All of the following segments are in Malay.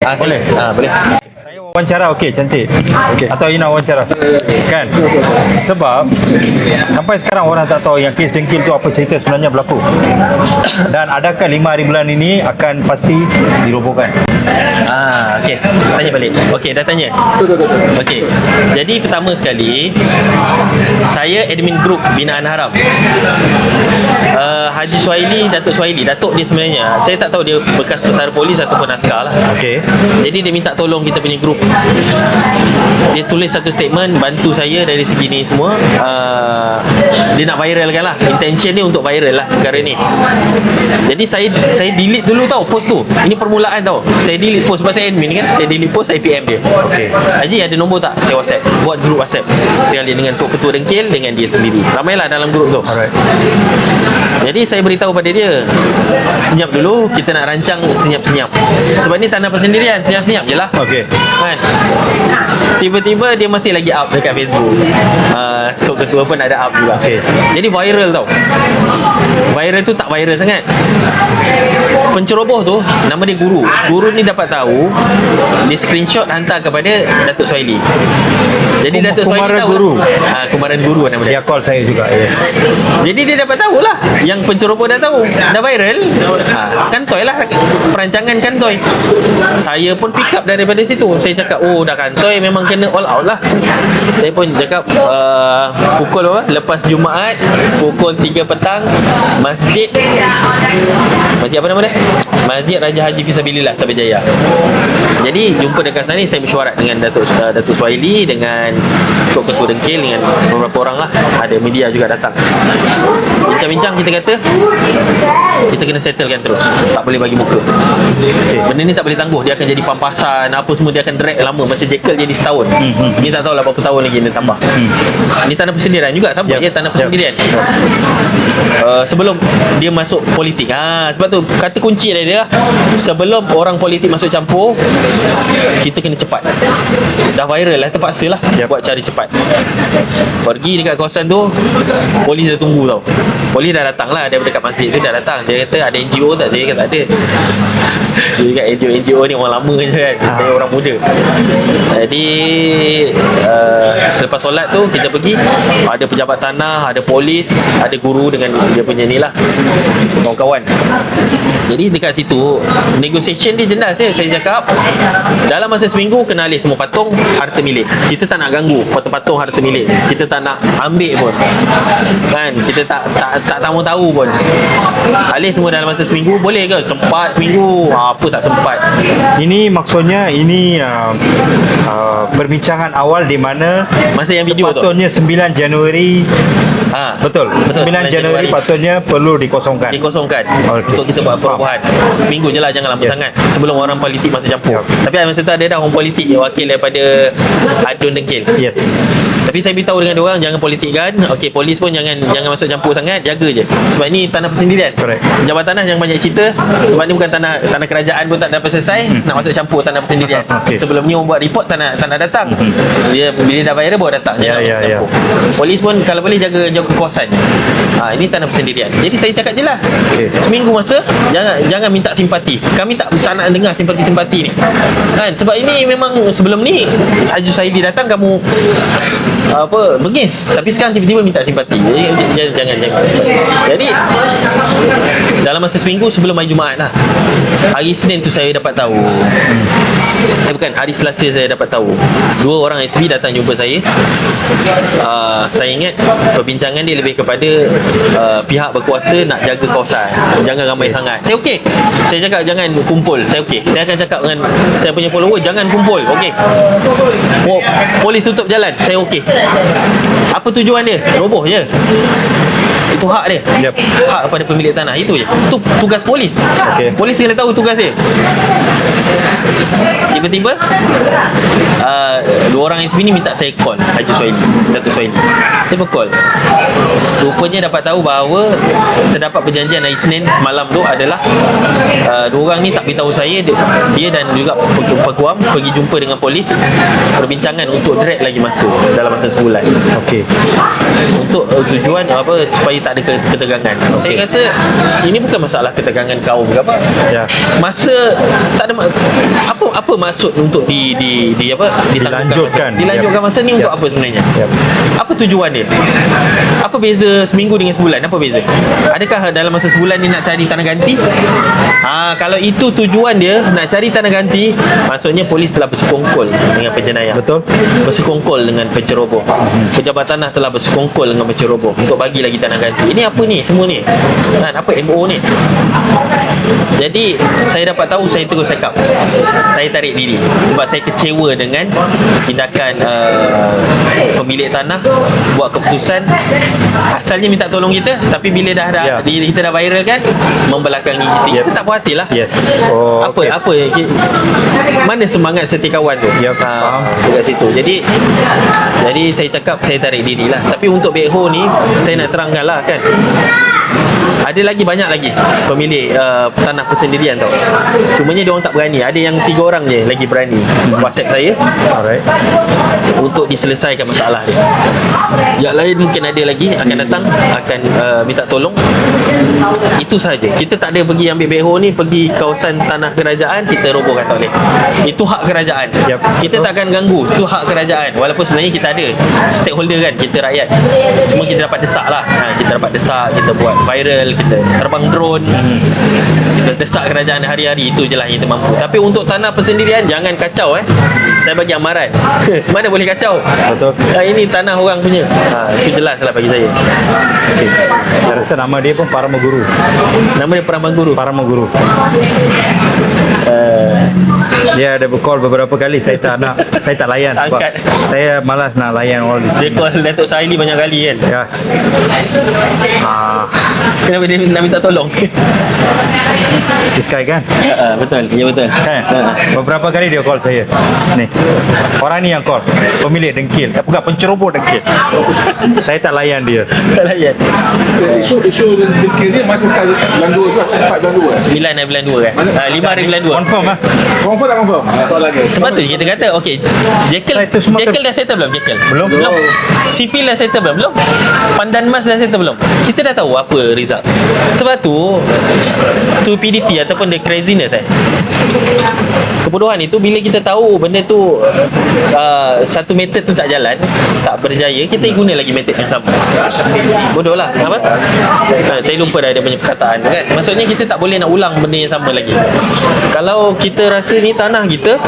Ah, Boleh? Ah, boleh. Wawancara okey cantik. Okey. Atau you nak wawancara? Kan? Sebab sampai sekarang orang tak tahu yang kes dengkil tu apa cerita sebenarnya berlaku. Dan adakah lima hari bulan ini akan pasti dirobohkan? Ah, okey. Tanya balik. Okey, dah tanya. Okey. Jadi pertama sekali saya admin group binaan haram. Uh, Haji Suhaili, Datuk Suhaili, Datuk dia sebenarnya. Saya tak tahu dia bekas pesara polis ataupun askar lah. Okey. Jadi dia minta tolong kita punya grup. Dia tulis satu statement bantu saya dari segi ni semua. Uh, dia nak viralkan lah. Intention dia untuk viral lah perkara ni. Jadi saya saya delete dulu tau post tu. Ini permulaan tau. Saya delete post sebab saya admin kan. Saya delete post, saya PM dia. Okey. Haji ada nombor tak? Saya WhatsApp. Buat grup WhatsApp. Sekali dengan Tok Ketua Dengkil dengan dia sendiri. Ramailah dalam grup tu. Alright. Jadi saya beritahu pada dia Senyap dulu Kita nak rancang senyap-senyap Sebab ni tanah persendirian Senyap-senyap je lah Okey. kan? Tiba-tiba dia masih lagi up dekat Facebook uh, Tok Ketua pun ada up juga Okey. Jadi viral tau. Viral tu tak viral sangat. Penceroboh tu Nama dia Guru. Guru ni dapat tahu Dia screenshot hantar kepada Datuk Suhaili Jadi Kum- Datuk Suhaili Kumaran tahu Guru. ha, Kumaran Guru nama dia. Dia call saya juga. Yes. jadi dia dapat tahu lah. Yang penceroboh dah tahu Dah viral. Ha, Kantoi lah. Perancangan kantoi Saya pun pick up daripada situ. Saya cakap Oh dah kantoi Memang kena all out lah. Saya pun cakap uh, Pukul apa? Lepas Jumaat Pukul 3 petang Masjid Masjid apa nama dia? Masjid Raja Haji Fisabilillah Sabah Jaya jadi jumpa dekat sana ni saya mesyuarat dengan Datuk uh, Datuk Suhaili dengan Tok Ketua Dengkil dengan beberapa orang lah media juga datang. Bincang-bincang kita kata kita kena settlekan terus. Tak boleh bagi muka. Okay. benda ni tak boleh tangguh. Dia akan jadi pampasan apa semua dia akan drag lama. Macam Jekyll jadi setahun. Hmm. ni tak tahu lah berapa tahun lagi dia tambah. Ni tanah persendirian juga sama. Yep. dia tanah persendirian. Uh, sebelum dia masuk politik. Ha, sebab tu kata kunci dia dia sebelum orang politik masuk campur kita kena cepat. Dah viral lah terpaksa lah Yep. buat cari cepat. Pergi dekat kawasan tu polis dah tunggu tau. Polis dah datang lah daripada dekat masjid tu dah datang. Dia kata ada NGO tak? Saya kata tak ada dia cakap NGO, NGO ni orang lama je kan? Saya orang muda. Jadi uh, selepas solat tu kita pergi ada pejabat tanah ada polis ada guru dengan dia punya ni lah. Kawan-kawan. Jadi dekat situ negotiation dia jelas ya saya cakap. Dalam masa seminggu kena alih semua patung harta milik. Kita tak nak ganggu patung-patung harta milik. Kita tak nak ambil pun. Kan? Kita tak tak tak tahu tahu pun. Alih semua dalam masa seminggu boleh ke? Sempat seminggu apa tak sempat Ini maksudnya ini uh, uh, perbincangan awal di mana masa yang video tu sepatutnya 9 Januari ha, betul. Betul, 9 9 Januari Januari. patutnya perlu dikosongkan. dikosongkan Okey. untuk kita buat perubahan seminggu je lah jangan lama Yes. sangat sebelum orang politik masuk campur Yep. tapi masa tu ada dah orang politik yang wakil daripada Adun Dengkil Yes. Tapi saya beritahu dengan orang jangan politik kan. Okey, polis pun jangan jangan masuk campur sangat, jaga je. Sebab ni tanah persendirian. Correct. Jabatan tanah jangan banyak cerita sebab ni bukan tanah tanah kerajaan pun tak dapat selesai, nak masuk campur tanah persendirian. Okey. Sebelum ni orang buat report tanah tanah datang. Dia bila dah bayar baru datang. Masuk ya. campur. Polis pun kalau boleh jaga jaga kawasan. Ha, ini tanah persendirian. Jadi saya cakap jelas. Okey. Seminggu masa jangan jangan minta simpati. Kami tak tak nak dengar simpati-simpati ni. Kan? Sebab ini memang sebelum ni Haji Saidi datang kamu apa bengis tapi sekarang tiba-tiba minta simpati jadi jangan jangan, jangan. jadi dalam masa seminggu sebelum hari Jumaat lah hari Senin tu saya dapat tahu. Eh bukan hari Selasa saya dapat tahu. Dua orang SB datang jumpa saya. Uh, saya ingat perbincangan dia lebih kepada uh, pihak berkuasa nak jaga kawasan. Jangan ramai sangat. Saya okey. Saya cakap jangan kumpul. Saya okey. Saya akan cakap dengan saya punya follower jangan kumpul. Okey. Po- polis tutup jalan. Saya okey. Apa tujuan dia? Roboh je itu hak dia. Yep. hak kepada pemilik tanah. Itu je. Itu tugas polis. Okey. polis kena tahu tugas dia. Tiba-tiba uh, Dua orang SB ni minta saya call Haji Suhaili Datuk Suhaili Saya pun call. Rupanya dapat tahu bahawa Terdapat perjanjian hari Senin semalam tu adalah uh, Dua orang ni tak beritahu saya Dia, dia dan juga pe- peguam Pergi jumpa dengan polis Perbincangan untuk drag lagi masa Dalam masa sebulan. Okey. untuk uh, tujuan apa supaya tak ada ke- ketegangan. Okay. Saya rasa ini bukan masalah ketegangan kaum ke apa. Ya. Masa tak ada apa apa maksud untuk di di, di apa ditangguhkan Dilanjutkan. masa, dilanjutkan Yap. masa ni untuk Yap. apa sebenarnya? Yap. Apa tujuan dia? Apa beza seminggu dengan sebulan? Apa beza? Adakah dalam masa sebulan dia nak cari tanah ganti? Ha, kalau itu tujuan dia nak cari tanah ganti, maksudnya polis telah bersekongkol dengan penjenayah. Betul. Bersekongkol dengan penceroboh. Pejabat tanah telah bersekongkol dengan penceroboh untuk bagi lagi tanah ganti. Ini apa ni semua ni? Kan apa MO ni? Jadi saya dapat tahu saya terus cakap. Saya tarik diri sebab saya kecewa dengan tindakan uh, pemilik tanah buat keputusan asalnya minta tolong kita tapi bila dah dah Ya. di- kita dah viral kan membelakangi kita. Yep. Kita tak puas lah. Yes. Oh, apa okey. apa ki- mana semangat setia kawan tu Ya, faham. dekat situ jadi jadi saya cakap saya tarik diri lah tapi untuk backhoe ni saya nak terangkan lah kan ada lagi banyak lagi pemilik uh, tanah persendirian tau cumanya dia orang tak berani ada yang tiga orang je lagi berani whatsapp saya Alright. untuk diselesaikan masalah dia. Yang lain mungkin ada lagi akan datang akan uh, minta tolong. Itu saja. Kita tak ada pergi ambil beho ni pergi kawasan tanah kerajaan kita robohkan tak boleh. Itu hak kerajaan. Yap. Kita tak akan ganggu. Itu hak kerajaan. Walaupun sebenarnya kita ada stakeholder kan, kita rakyat. Semua kita dapat desak lah. Ha, kita dapat desak, kita buat viral, kita terbang drone. Kita desak kerajaan hari-hari itu je lah kita mampu. Tapi untuk tanah persendirian jangan kacau eh. Saya bagi amaran. Mana boleh kacau? Betul. Ha, ini tanah orang punya. Ha, itu jelas lah bagi saya. Okey. Saya rasa nama dia pun Parama Guru. Nama dia Peramal Guru. Parama Guru. Uh, Dia ada call beberapa kali saya tak nak saya tak layan sebab Angkat. saya malas nak layan all this. dia call Datuk Saili banyak kali kan. Yes. Ah, Kenapa dia nak minta tolong? this guy kan? Ha, betul. Ya betul. Kan? Ha. Beberapa kali dia call saya. Ni. Orang ni yang call. Pemilik dengkil. Eh, bukan penceroboh dengkil. saya tak layan dia. Tak layan. Isu isu dengkil ni masa start bulan 2 tu empat bulan 2 eh. 9 hari bulan 2 kan? Mana? Ha, 5 hari bulan 2. Confirm ah. Confirm tak confirm? Ha, soalan dia. Sebab tu kita kata okey Jekyll Jekyll dah settle belum Jekyll? Belum. Belum. Sipil dah settle belum? Belum. Pandan Mas dah settle belum? Kita dah tahu apa result. Sebab tu stupidity ataupun the craziness eh. Kebodohan itu bila kita tahu benda tu uh, satu method tu tak jalan, tak berjaya, kita guna lagi method yang sama. Bodoh lah. Apa? Ha, saya lupa dah dia punya perkataan kan. Maksudnya kita tak boleh nak ulang benda yang sama lagi. Kalau kita rasa ni tanah kita,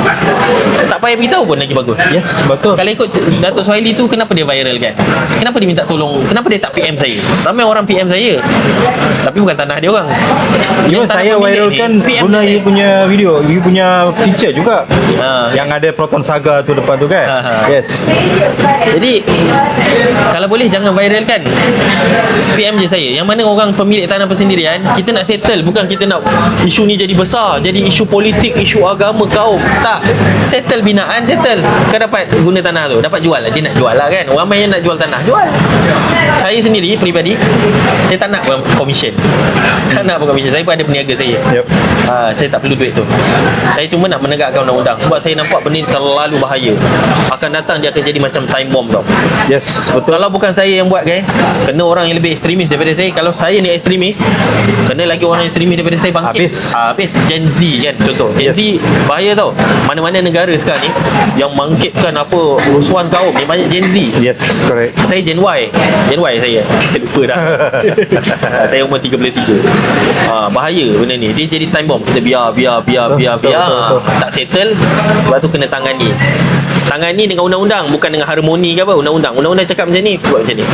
tak payah beritahu pun lagi bagus. Yes, betul. Kalau ikut Datuk Suhaili tu kenapa dia viral kan? Kenapa dia minta tolong? Kenapa dia tak PM saya? Ramai orang PM saya. Tapi bukan tanah dia orang. Tanah saya viralkan ni, PM guna dia. you punya video, you punya picture juga. Ha. Yang ada Proton Saga tu depan tu kan? Ha, ha. Yes. Jadi kalau boleh jangan viralkan. PM je saya. Yang mana orang pemilik tanah persendirian, kita nak settle bukan kita nak isu ni jadi besar, jadi isu politik, isu agama kaum. Tak. Settle binaan, settle. Kau dapat guna tanah tu, dapat jual lah. Dia nak jual lah kan. Ramai yang nak jual tanah, jual. Saya sendiri peribadi, saya tak nak commission. Tak nak commission. Saya pun ada peniaga saya. Yep. Ha, saya tak perlu duit tu. Saya cuma nak menegakkan undang-undang sebab saya nampak benda ni terlalu bahaya. Akan datang dia akan jadi macam time bomb tau. Yes, betul. Kalau bukan saya yang buat kan, kena orang yang lebih ekstremis daripada saya. Kalau saya ni ekstremis, kena lagi orang yang ekstremis daripada saya bangkit. Habis. Ha, habis. Gen Z kan contoh. Gen Yes. Z bahaya tau. Mana-mana negara sekarang ni yang bangkitkan apa rusuhan kaum yang banyak Gen Z. Yes, correct. Saya Gen Y Gen Y saya Saya lupa dah Saya umur 33 ha, Bahaya benda ni Dia jadi time bomb Kita biar Biar Biar Betul, Biar betul, biar. betul, betul. Tak settle. Lepas tu kena tangani Tangani dengan undang-undang Bukan dengan harmoni ke apa. Undang-undang. Undang-undang cakap macam ni Buat macam ni.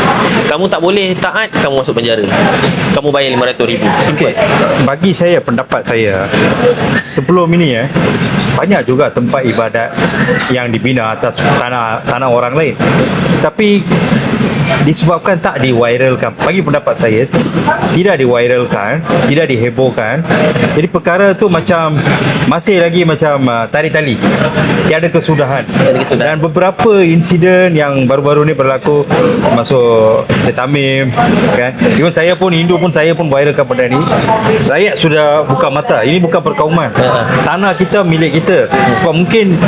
Kamu tak boleh taat Kamu masuk penjara. Kamu bayar RM500,000 Simple. Okay. Bagi saya pendapat saya sebelum ini eh banyak juga tempat ibadat yang dibina atas tanah tanah orang lain. Tapi disebabkan tak diviralkan. Bagi pendapat saya, tidak diviralkan, tidak dihebohkan. Jadi perkara tu macam masih lagi macam uh, tarik tali. Tiada kesudahan. Tiada kesudahan. Dan beberapa insiden yang baru-baru ni berlaku masuk Setamim kan. Even saya pun Hindu pun saya pun viralkan benda ni. Rakyat sudah buka mata. Ini bukan perkauman. Ha. Tanah kita milik kita. Sebab mungkin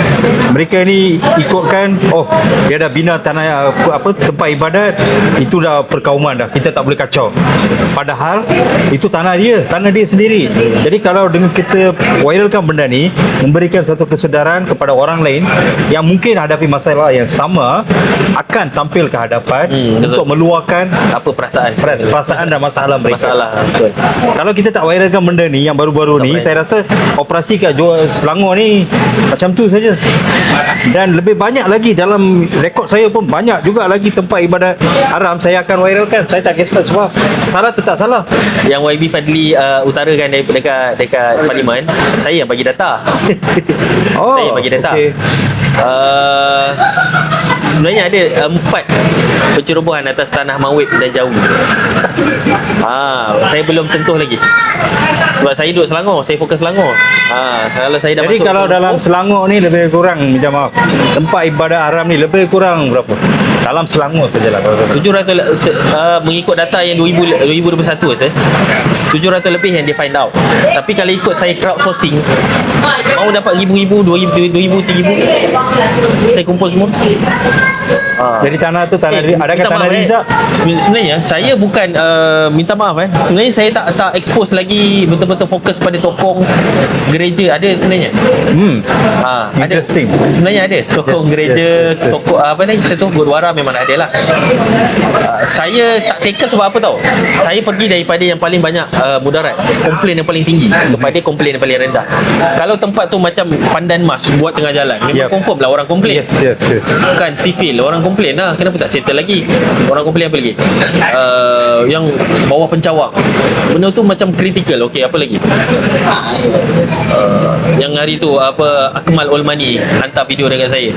mereka ni ikutkan oh dia dah bina tanah apa, apa tempat ibadat itu dah perkauman dah. Kita tak boleh kacau. Padahal itu tanah dia, tanah dia sendiri. Jadi kalau dengan kita viralkan benda ni memberikan satu kesedaran kepada orang lain yang mungkin hadapi masalah yang sama akan tampil ke hadapan Hmm, betul. untuk meluahkan Apa perasaan? peras- perasaan dan masalah mereka. Masalah. Betul. Kalau kita tak viralkan benda ni yang baru-baru Tak ni saya rasa operasi kat jual Selangor ni macam tu saja. Dan lebih banyak lagi dalam rekod saya pun banyak juga lagi tempat ibadat haram saya akan viralkan. Saya tak kisah sebab salah tetap salah. Yang YB Fadli uh, utarakan dari dekat dekat parlimen, saya yang bagi data. Oh, saya yang bagi data. okey. Uh, sebenarnya ada empat pencerobohan atas tanah Mawib dan Jawi. Ah, saya belum sentuh lagi. Sebab saya duduk Selangor, saya fokus Selangor. Ah, kalau saya dah Jadi masuk kalau Kuala dalam Lumpur, Selangor ni lebih kurang minta maaf. Tempat ibadat haram ni lebih kurang berapa? Dalam Selangor sajalah kalau 700 le- se- uh, mengikut data yang 2000 2021 saya 700 lebih yang dia find out tapi kalau ikut saya crowdsourcing mau dapat ribu-ribu 2000 2000 3000 saya kumpul semua ha. Jadi tanah tu tanah Eh, eh, adakah minta tanah maaf, eh. Rizak? Seben- Sebenarnya saya bukan uh, minta maaf eh. Sebenarnya saya tak tak expose lagi betul-betul fokus pada tokong gereja ada sebenarnya. Hmm. Ha, ada. Interesting. Sebenarnya ada tokong Yes, gereja, yes, yes, yes. tokong apa lagi satu gurdwara memang ada lah. Uh, saya tak tackle sebab apa tau? Saya pergi daripada yang paling banyak uh, mudarat, komplain yang paling tinggi kepada komplain yang paling rendah. Kalau tempat tu macam pandan mas buat tengah jalan, memang Yep. confirm lah orang komplain. Yes, yes, yes. Kan sivil orang komplain lah kenapa tak settle lagi orang komplain apa lagi uh, yang bawah pencawang benda tu macam kritikal okey apa lagi uh, yang hari tu apa Akmal Olmani hantar video dekat saya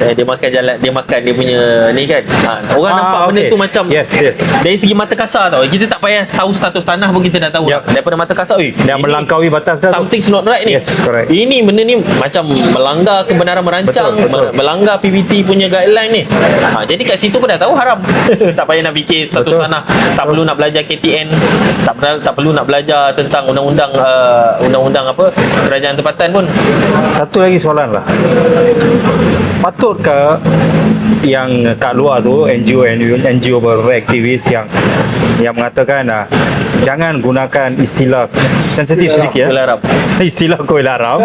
eh, dia makan jalan dia makan dia punya ni kan ha, orang Ah, nampak benda okey. tu macam Yes, yes. dari segi mata kasar tau kita tak payah tahu status tanah pun kita dah tahu Yup. daripada mata kasar eh ini- melangkaui batas dah. Something's not right ni. Yes, correct. Ini benda ni macam melanggar kebenaran merancang, Betul, betul. melanggar PBT punya guideline ni. Ha, jadi kat situ pun dah tahu haram. tak payah nak fikir status Betul. tanah. Tak perlu nak belajar KTN. Tak perlu tak perlu nak belajar tentang undang-undang uh, undang-undang apa kerajaan tempatan pun. Satu lagi soalan lah Patutkah yang kat luar tu NGO NGO, NGO beraktivis yang yang mengatakan ah, jangan gunakan istilah sensitif Kuil sedikit Kuil ya haram. istilah kuil haram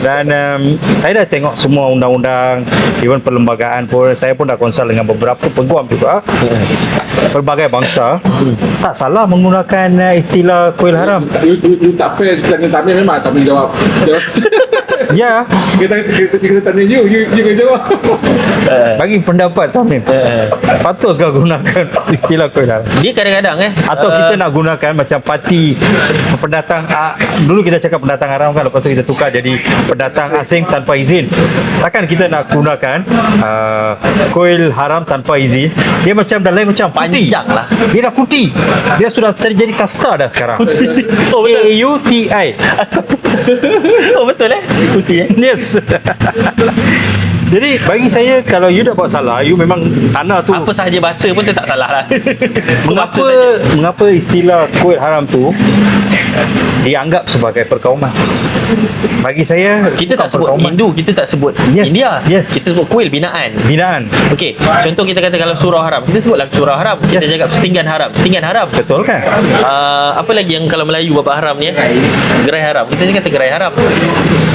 dan um, saya dah tengok semua undang-undang even perlembagaan pun saya pun dah konsult dengan beberapa peguam juga pelbagai bangsa tak salah menggunakan uh, istilah kuil haram You, you, you tak fair tanya Tamir memang tak boleh. Jawab. ya kita, kita, kita tanya you, you, you kena jawab. Uh, bagi pendapat Tamim uh, Patutkah gunakan istilah kuil haram? dia kadang-kadang eh Atau uh, kita nak gunakan macam parti pendatang ah, dulu kita cakap pendatang haram kan lepas tu kita tukar jadi pendatang asing tanpa izin. Takkan kita nak gunakan uh, kuil haram tanpa izin? Dia macam dah lain macam kuti. Panjang lah. Dia dah kuti. Dia sudah jadi kasta dah sekarang. Oh, betul. A U T I. oh betul eh putih eh Yes. Jadi bagi saya kalau you dah buat salah, you memang tanah tu apa sahaja bahasa pun tetap salah lah Mengapa mengapa istilah kuil haram tu dianggap sebagai perkauman? Bagi saya kita tak sebut perkauman. Hindu kita tak sebut Yes, India yes. kita sebut kuil binaan binaan. Okey, contoh kita kata kalau surau haram, kita sebutlah surau haram. Kita Yes. cakap setinggan haram, setinggan haram. Betul kan? Uh, apa lagi yang kalau Melayu bab haram ni eh? Gerai haram. Kita ni kata gerai haram.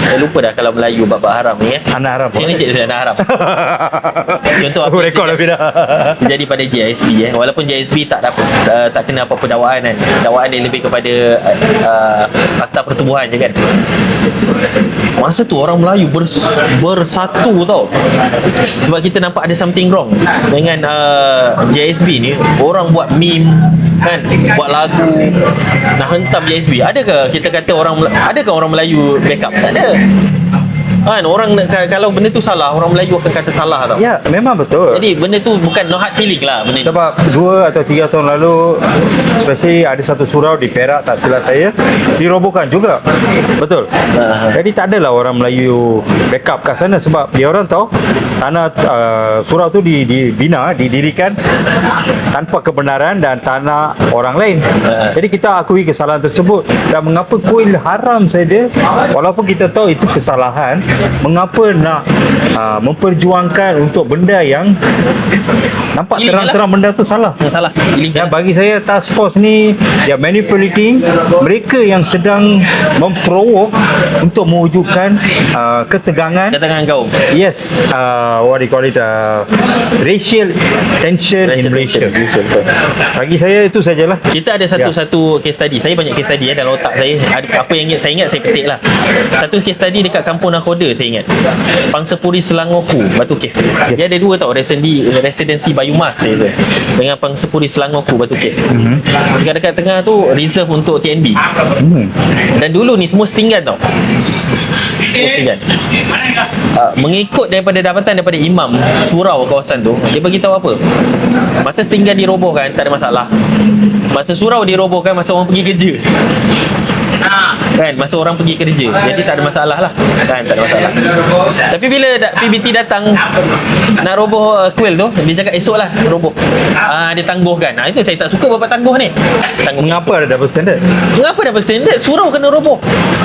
Saya lupa dah kalau Melayu bab haram ni eh. Anak haram. Sini cik anak haram. Contoh Aku rekod dah terjadi- bila. Terjadi pada JSB eh. Walaupun JSB tak dapat uh, tak kena apa-apa dakwaan kan. Dakwaan dia lebih kepada uh, akta pertubuhan je kan. Masa tu orang Melayu bers, bersatu tau Sebab kita nampak ada something wrong Dengan uh, JSB ni Orang buat meme kan? Buat lagu Nak hentam JSB Adakah kita kata orang Mel- Adakah orang Melayu backup? Tak ada Kan orang kalau benda tu salah, orang Melayu akan kata salah tau. Ya, memang betul. Jadi benda tu bukan no hard feeling lah benda ni. Sebab dua atau tiga tahun lalu Especially ada satu surau di Perak Tak silap saya Dirobohkan juga Betul Ah. Jadi tak adalah orang Melayu Backup kat sana Sebab dia orang tahu Tanah uh, surau tu di, dibina Didirikan Tanpa kebenaran Dan tanah orang lain Ah. Jadi kita akui kesalahan tersebut Dan mengapa kuil haram saja Walaupun kita tahu itu kesalahan Mengapa nak uh, Memperjuangkan untuk benda yang Nampak terang-terang benda tu salah Yang salah. dan bagi saya task force ni dia manipulating mereka yang sedang memprovok untuk mewujudkan uh, ketegangan Katakan kau. yes uh, what do you call it uh, racial tension in Malaysia bagi saya itu sajalah Kita ada satu-satu case study. Saya banyak case study ya dalam otak saya. Ada, apa yang ingat saya ingat saya petik lah. Satu case study dekat Kampung Nakoda saya ingat. Pangsapuri Selangorku, Batu Cave. Yes. Dia ada dua tau residensi residensi Bayumas saya rasa. Dengan Pangsapuri Selangorku, Batu Cave. Mhm. Dekat-dekat tengah tu reserve untuk TNB. hmm. Dan dulu ni semua setinggan tau. Setinggan. Uh, mengikut daripada dapatan daripada imam surau kawasan tu, dia bagi tahu apa? Masa setinggan dirobohkan tak ada masalah. Masa surau dirobohkan masa orang pergi kerja. Kan masa orang pergi kerja Jadi tak ada masalah lah Kan tak ada masalah Tapi bila da- PBT datang Nak roboh uh, kuil tu Dia cakap esok lah roboh ah, Dia tangguhkan ah, Itu saya tak suka bapak tangguh ni Tangguh mengapa ada double standard Mengapa double standard? Surau kena roboh.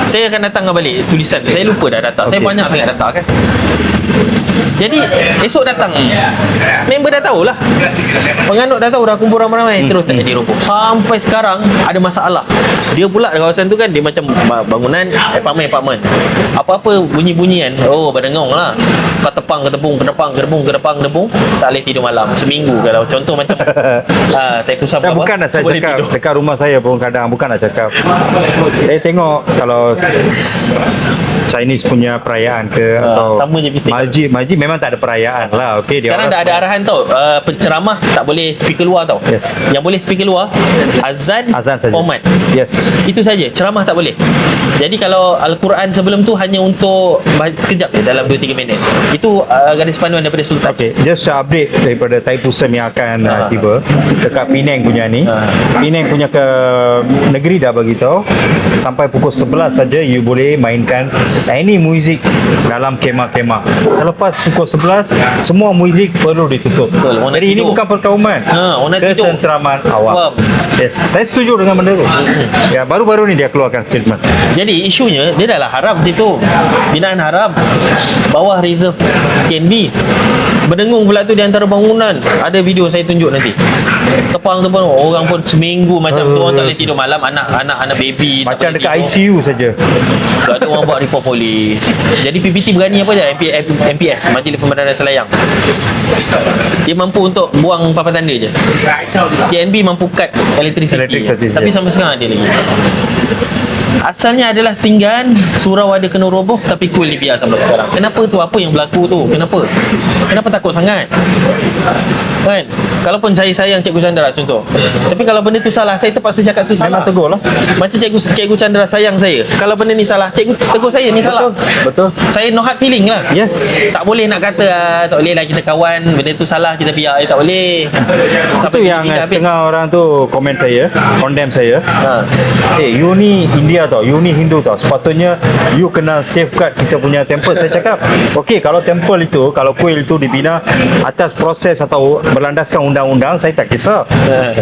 Saya akan datang balik tulisan tu. Saya lupa dah data. Saya Okey. banyak sangat data kan. Jadi esok datang. Member dah tahulah. Penganut dah tahu dah kumpul ramai-ramai. Terus tak jadi roboh Sampai sekarang Ada masalah. Dia pula di kawasan tu kan Dia macam ba- bangunan Apartment-apartment Apa-apa bunyi-bunyian. Oh berdengong lah. Kau tepang ke tepung Kedepang kedepung Kedepang kedepung Tak boleh tidur malam. Seminggu kalau Contoh macam uh, Tai pusat Dan bukan nak saya cakap. tidur. dekat rumah saya pun kadang bukan nak cakap. saya tengok kalau Chinese punya perayaan ke Ah, atau sama je bising. Malji Malji memang tak ada perayaan lah. Okey dia Sekarang dah ada arahan tau uh, Penceramah tak boleh speaker luar tau Yes. Yang boleh speaker luar Azan, azan saja. Qomat Yes. Itu saja Ceramah tak boleh Jadi kalau Al-Quran sebelum tu Hanya untuk Sekejap je Dalam 2-3 minit Itu uh, garis panduan daripada Sultan Okey, just update daripada Taipusan yang akan uh, Ah. tiba dekat Penang punya ni. Ah. Penang punya ke negeri dah bagi tahu sampai pukul 11 saja you boleh mainkan any music dalam kemah-kemah. Selepas pukul 11 semua muzik perlu ditutup. Betul, orang Jadi ini bukan perkauman. Ha, orang nak tidur. Ketenteraman awam. Faham. Yes, saya setuju dengan benda tu. Ya, baru-baru ni dia keluarkan statement. Jadi isunya Dia dah lah haram situ Binaan haram Bawah reserve TNB Berdengung pula tu di antara bangunan Ada video saya tunjuk nanti Tepang-tepang Orang pun seminggu macam tu Orang tak boleh tidur malam Anak-anak anak baby Macam dekat tidur. ICU saja. Tak ada orang buat report polis Jadi PPT berani apa je MP, MPS Majlis Pembenaran Selayang Dia mampu untuk buang papan tanda je TNB mampu cut electricity, Electricity, Tapi sampai sekarang ada lagi Asalnya adalah setinggan Surau ada kena roboh Tapi kuil dibiar sampai sekarang Kenapa tu? Apa yang berlaku tu? Kenapa? Kenapa takut sangat? Kan? Kalaupun saya sayang Cikgu Chandra contoh Tapi kalau benda tu salah Saya terpaksa cakap tu salah Memang tegur lah. Macam Cikgu Cikgu Chandra sayang saya Kalau benda ni salah Cikgu tegur saya ni salah Betul. Saya no hard feeling lah Yes. tak boleh nak kata ah, tak boleh lah kita kawan benda tu salah kita biar eh, tak boleh Itu yang PPT eh, habis. setengah orang tu komen saya, condemn saya. ha. Eh, you ni India tau, you ni Hindu tau. Sepatutnya you kena safeguard kita punya temple. Saya cakap, okey kalau temple itu, kalau kuil itu dibina atas proses atau berlandaskan undang-undang, saya tak kisah. Ha.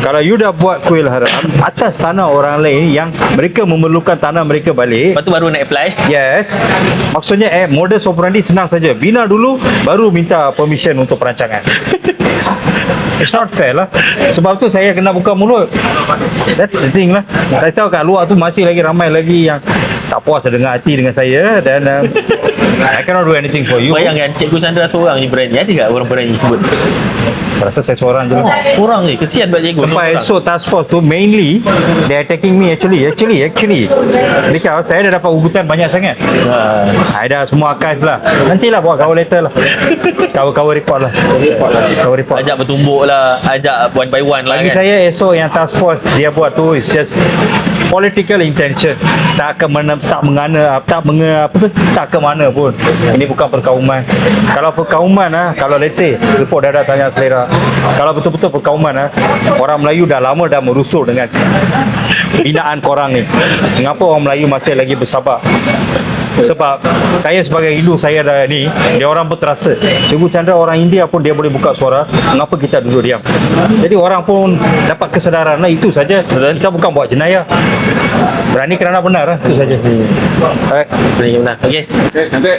Kalau you dah buat kuil haram atas tanah orang lain yang mereka memerlukan tanah mereka balik, lepas tu baru nak apply Yes. Maksudnya eh modus operandi senang saja. Bina dulu baru minta permission untuk perancangan. It's not fair lah. Sebab tu saya kena buka mulut. That's the thing lah. Saya tahu kat luar tu masih lagi ramai lagi yang tak puas dengan hati dengan saya dan um, I cannot do anything for you. bayangkan Cikgu Chandra seorang je berani ada tak orang berani sebut Rasa saya seorang je lah. Kurang ni Kesian buat cikgu. Sampai Seorang. esok task force tu mainly they attacking me actually actually actually. Because saya dah dapat ugutan banyak sangat. Ha. saya dah semua archive lah. Nantilah buat cover letter lah. Cover report lah. Cover report Ajak bertumbuk lah. Ajak one by one lah bagi kan. saya esok yang task force dia buat tu is just political intention. Tak ke mana tak mengana tak menge, apa tu? Tak ke mana pun. Ini bukan perkauman. Kalau perkauman ah kalau let's say report dah tanya selera kalau betul-betul perkauman ah orang Melayu dah lama dah merusuh dengan binaan korang ni. Mengapa orang Melayu masih lagi bersabar? Sebab saya sebagai Hindu saya dah ni dia orang pun terasa. Cikgu Chandra orang India pun dia boleh buka suara mengapa kita duduk diam? Jadi orang pun dapat kesedaran. Lah itu saja. Kita bukan buat jenayah. Berani kerana benar lah itu saja. Alright. Benar. Okay Okay, cantik.